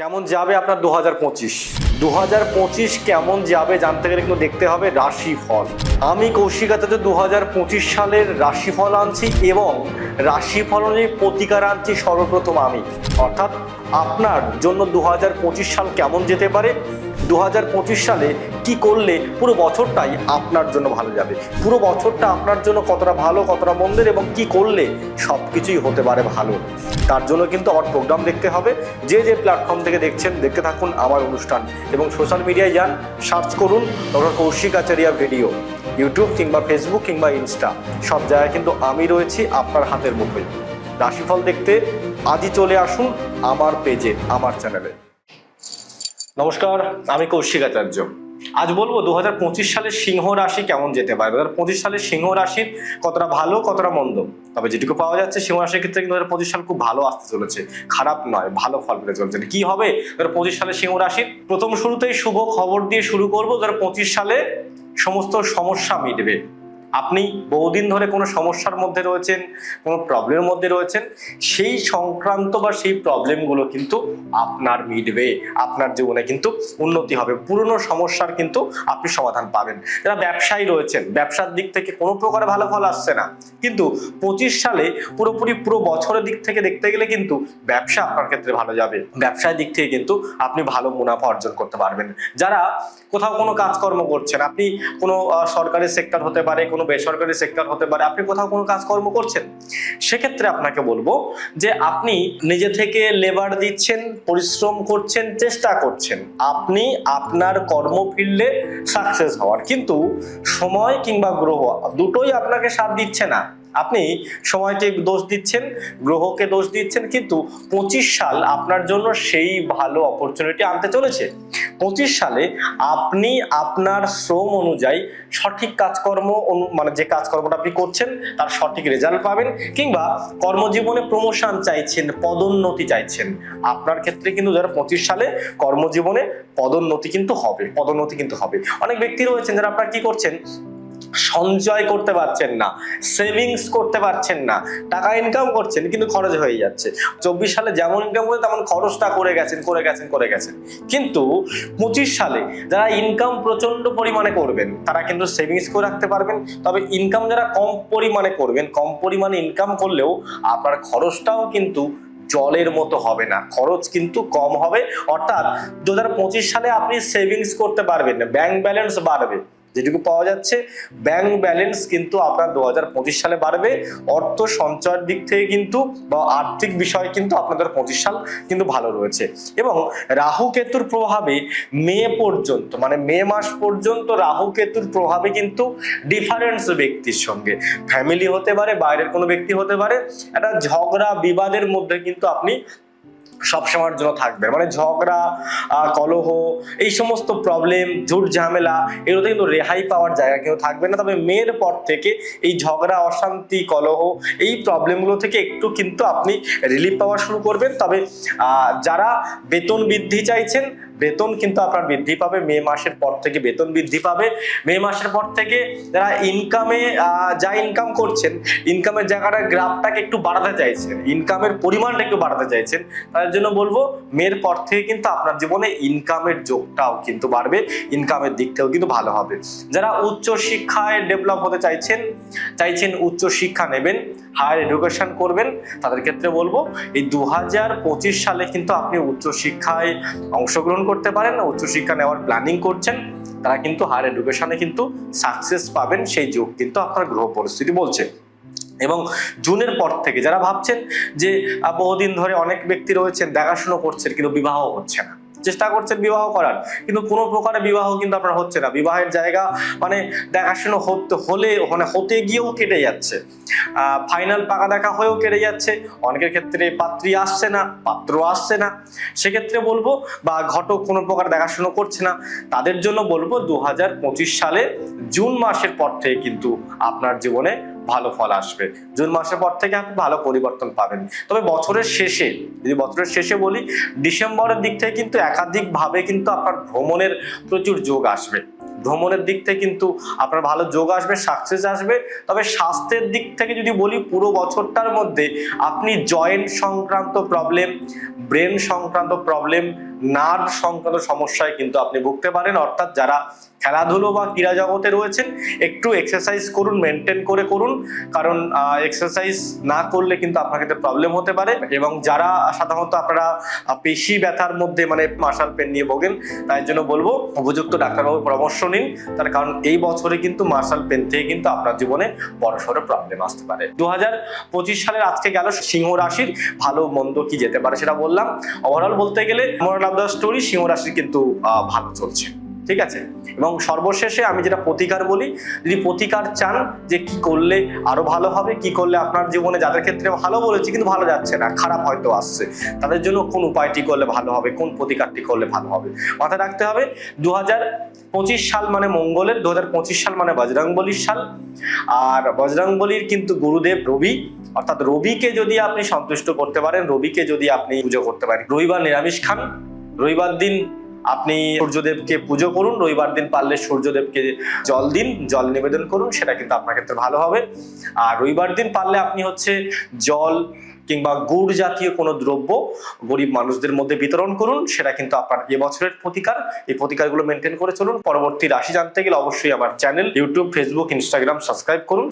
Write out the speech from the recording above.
কেমন যাবে আপনার দু হাজার পঁচিশ? দু হাজার পঁচিশ কেমন যাবে জানতে গেলে কিন্তু দেখতে হবে রাশিফল। আমি কৌশিক আচার্য দু হাজার পঁচিশ সালের রাশিফল আনছি এবং রাশিফল অনুযায়ী প্রতিকার আনছি সর্বপ্রথম আমি। অর্থাৎ আপনার জন্য দু হাজার পঁচিশ সাল কেমন যেতে পারে? দু হাজার পঁচিশ সালে কি করলে পুরো বছরটাই আপনার জন্য ভালো যাবে? পুরো বছরটা আপনার জন্য কতটা ভালো, কতটা মন্দের এবং কি করলে সব কিছুই হতে পারে ভালো? তার জন্য কিন্তু আমার প্রোগ্রাম দেখতে হবে। যে যে প্ল্যাটফর্ম থেকে দেখছেন, দেখতে থাকুন আমার অনুষ্ঠান এবং সোশ্যাল মিডিয়ায় যান সার্চ করুন doctor Koushik Acharya video YouTube কিংবা ফেসবুক কিংবা ইনস্টা সব জায়গায় কিন্তু আমি রয়েছি আপনার হাতের মুখে রাশিফল দেখতে আজই চলে আসুন আমার পেজে আমার চ্যানেলে নমস্কার, আমি কৌশিক আচার্য। আজ বলব দু হাজার সালের সিংহ রাশি কেমন যেতে পারে? দু সালের সিংহ রাশির কতটা ভালো, কতটা মন্দ? তবে যেটুকু পাওয়া যাচ্ছে, সিংহ রাশির ক্ষেত্রে কিন্তু দু সাল খুব ভালো আসতে চলেছে। খারাপ নয়, ভালো ফল পেতে চলেছে। কি হবে? দু সালে সিংহ রাশির প্রথম শুরুতেই শুভ খবর দিয়ে শুরু করব। দু সালে সমস্ত সমস্যা মিটবে। আপনি বহুদিন ধরে কোনো সমস্যার মধ্যে রয়েছেন, কোনো প্রবলেমের মধ্যে রয়েছেন, সেই সংক্রান্ত বা সেই প্রবলেমগুলো কিন্তু আপনার মিটবে, আপনার জীবনে কিন্তু উন্নতি হবে, পুরনো সমস্যার কিন্তু আপনি সমাধান পাবেন। যারা ব্যবসায়ী রয়েছেন, ব্যবসার দিক থেকে কোনো প্রকারে ভালো ফল আসছে না, কিন্তু পঁচিশ সালে পুরোপুরি পুরো বছরের দিক থেকে দেখতে গেলে কিন্তু ব্যবসা আপনার ক্ষেত্রে ভালো যাবে, ব্যবসার দিক থেকে কিন্তু আপনি ভালো মুনাফা অর্জন করতে পারবেন। যারা কোথাও কোনো কাজকর্ম করছেন, আপনি কোনো সরকারি সেক্টর হতে পারে, কোনো বেসরকারি সেক্টর হতে পারে, আপনি কোথাও কোনো কাজকর্ম করছেন, সেক্ষেত্রে আপনাকে বলব যে আপনি নিজে থেকে লেবার দিচ্ছেন, পরিশ্রম করছেন, চেষ্টা করছেন, আপনি আপনার কর্মফিল্ডে সাকসেস হওয়ার। কিন্তু সময় কিংবা গ্রহ দুটোই আপনাকে সাথ দিচ্ছে না। আপনি সময়কে দোষ দিচ্ছেন, গ্রহকে দোষ দিচ্ছেন, কিন্তু পঁচিশ সাল আপনার জন্য সেই ভালো অপরচুনিটি আনতে চলেছে। সালে আপনি আপনার শ্রম অনুযায়ী সঠিক কাজকর্ম মানে যে কাজকর্মটা আপনি করছেন, তার সঠিক রেজাল্ট পাবেন কিংবা কর্মজীবনে প্রমোশন চাইছেন, পদোন্নতি চাইছেন। আপনার ক্ষেত্রে কিন্তু যারা পঁচিশ সালে কর্মজীবনে পদোন্নতি কিন্তু হবে, পদোন্নতি কিন্তু হবে। অনেক ব্যক্তি রয়েছেন যারা আপনার কি করছেন সঞ্চয় করতে পারছেন না সেভিংস করতে পারছেন না, টাকা ইনকাম করছেন, কিন্তু খরচ হয়ে যাচ্ছে। চব্বিশ সালে যেমন ইনকাম করে তেমন খরচটা করে গেছেন করে গেছেন করে গেছেন। কিন্তু পঁচিশ সালে যারা ইনকাম প্রচণ্ড পরিমাণে করবেন, তারা কিন্তু সেভিংস করে রাখতে পারবেন। তবে ইনকাম যারা কম পরিমাণে করবেন, কম পরিমাণে ইনকাম করলেও আপনার খরচটাও কিন্তু জলের মতো হবে না। খরচ কিন্তু কম হবে। অর্থাৎ দুহাজার পঁচিশ সালে আপনি সেভিংস করতে পারবেন ব্যাংক ব্যালেন্স বাড়বে। যেটুকু পাওয়া যাচ্ছে ব্যাংক ব্যালেন্স কিন্তু আপনার দু হাজার পঁচিশ সালে বাড়বে। অর্থ সঞ্চয়ের দিক থেকে কিন্তু বা আর্থিক বিষয় কিন্তু আপনাদের পঁচিশ সাল কিন্তু ভালো রয়েছে। এবং রাহু কেতুর প্রভাবে মে পর্যন্ত মানে মে মাস পর্যন্ত রাহু কেতুর প্রভাবে কিন্তু ডিফারেন্স ব্যক্তির সঙ্গে। ফ্যামিলি হতে পারে, বাইরের কোনো ব্যক্তি হতে পারে। একটা ঝগড়া, বিবাদের মধ্যে কিন্তু আপনি সবসময়ের জন্য থাকবে। মানে ঝগড়া কলহ, এই সমস্ত প্রবলেম ঝুট ঝামেলা, এগুলোতে কিন্তু রেহাই পাওয়ার জায়গা কেউ থাকবে না। তবে মেয়ের পর থেকে এই ঝগড়া, অশান্তি, কলহ, এই প্রবলেমগুলো থেকে একটু কিন্তু আপনি রিলিফ পাওয়া শুরু করবেন। তবে যারা বেতন বৃদ্ধি চাইছেন বেতন কিন্তু আপনার বৃদ্ধি পাবে, মে মাসের পর থেকে বেতন বৃদ্ধি পাবে। মে মাসের পর থেকে যারা ইনকামে যা ইনকাম করছেন ইনকামের জায়গাটা গ্রাফটাকে একটু বাড়াতে চাইছেন ইনকামের পরিমাণটা একটু বাড়াতে চাইছেন, তার জন্য বলব মেয়ের পর থেকে কিন্তু আপনার জীবনে ইনকামের যোগটাও কিন্তু বাড়বে ইনকামের দিক থেকেও কিন্তু ভালো হবে। যারা উচ্চ শিক্ষায় ডেভেলপ হতে চাইছেন চাইছেন উচ্চ শিক্ষা নেবেন হায়ার এডুকেশন করবেন, তাদের ক্ষেত্রে বলব, এই দু হাজার পঁচিশ সালে কিন্তু আপনি উচ্চ শিক্ষায় অংশগ্রহণ করতে পারেন, উচ্চশিক্ষা নেওয়ার প্ল্যানিং করছেন, তারা কিন্তু হায়ার এডুকেশনে কিন্তু সাকসেস পাবেন, সেই যুগ কিন্তু আপনার গ্রহ পরিস্থিতি বলছে। এবং জুনের পর থেকে যারা ভাবছেন যে বহুদিন ধরে অনেক ব্যক্তি রয়েছেন, দেখাশুনো করছেন, কিন্তু বিবাহ হচ্ছে না। চেষ্টা করছেন বিবাহ করার। কিন্তু কোনো প্রকারে বিবাহ কিন্তু আপনার হচ্ছে না। বিবাহের জায়গা মানে দেখাশুনো হতে, হলে মানে হতে গিয়েও কেটে যাচ্ছে। ফাইনাল পাকা দেখা হয়েও কেটে যাচ্ছে। অনেকের ক্ষেত্রে পাত্রী আসছে না, পাত্র আসছে না। সেক্ষেত্রে বলব বা ঘটক কোনো প্রকার দেখাশুনো করছে না। তাদের জন্য বলব দু হাজার পঁচিশ সালে জুন মাসের পর থেকে কিন্তু আপনার জীবনে ভালো ফল আসবে। জুন মাসের পর থেকে আপনি ভালো পরিবর্তন পাবেন। তবে বছরের শেষে, যদি বছরের শেষে বলি, ডিসেম্বরের দিক থেকে কিন্তু একাধিক ভাবে কিন্তু আপনার ভ্রমণের প্রচুর যোগ আসবে। ভ্রমণের দিক থেকে কিন্তু আপনার ভালো যোগ আসবে সাকসেস আসবে। তবে স্বাস্থ্যের দিক থেকে যদি বলি, পুরো বছরটার মধ্যে আপনি জয়েন্ট সংক্রান্ত প্রবলেম ব্রেন সংক্রান্ত প্রবলেম নার্ভ সংক্রান্ত সমস্যায় কিন্তু আপনি ভুগতে পারেন। অর্থাৎ যারা খেলাধুলো বা ক্রীড়া জগতে রয়েছেন, একটু এক্সারসাইজ করুন মেনটেন করে করুন। কারণ এক্সারসাইজ না করলে কিন্তু আপনার ক্ষেত্রে প্রবলেম হতে পারে এবং যারা সাধারণত আপনারা পেশি ব্যথার মধ্যে মানে মার্শাল পেন নিয়ে ভোগেন, তাই জন্য বলব, উপযুক্ত ডাক্তারবাবুর পরামর্শ নিন। তার কারণ এই বছরে কিন্তু মার্শাল পেন থেকে কিন্তু আপনার জীবনে বড়সড় প্রবলেম আসতে পারে। দু হাজার পঁচিশ সালের আজকে গেল সিংহ রাশির ভালো মন্দ কি যেতে পারে সেটা বললাম। ওভারঅল বলতে গেলে মোরাল অফ দ্য স্টোরি সিংহ রাশির কিন্তু ভালো চলছে। ঠিক আছে? এবং সর্বশেষে আমি যেটা প্রতিকার বলি, যদি প্রতিকার চান যে কি করলে আরও ভালো হবে, কি করলে আপনার জীবনে যাদের ক্ষেত্রে ভালো বলেছি কিন্তু ভালো যাচ্ছে না, খারাপ হয়তো আসছে, তাদের জন্য কোন উপায়টি করলে ভালো হবে, কোন প্রতিকারটি করলে ভালো হবে? মাথায় রাখতে হবে দু পঁচিশ সাল মানে মঙ্গলের দু হাজার পঁচিশ সাল মানে বজরংবলির সাল। আর বজরংবলির কিন্তু গুরুদেব রবি, অর্থাৎ রবিকে যদি আপনি সন্তুষ্ট করতে পারেন, রবিকে যদি আপনি পুজো করতে পারেন, রবিবার নিরামিষ খান। রবিবার দিন আপনি সূর্যদেবকে পুজো করুন, রবিবার দিন পারলে সূর্যদেবকে জল দিন, জল নিবেদন করুন, সেটা কিন্তু আপনার ক্ষেত্রে ভালো হবে। আর রবিবার দিন পারলে আপনি হচ্ছে জল কিংবা গুড় জাতীয় কোনো দ্রব্য গরিব মানুষদের মধ্যে বিতরণ করুন, সেটা কিন্তু আপনার এবছরের প্রতিকার। এই প্রতিকারগুলো মেনটেন করে চলুন। পরবর্তী রাশি জানতে গেলে অবশ্যই আমার channel YouTube Facebook Instagram subscribe করুন।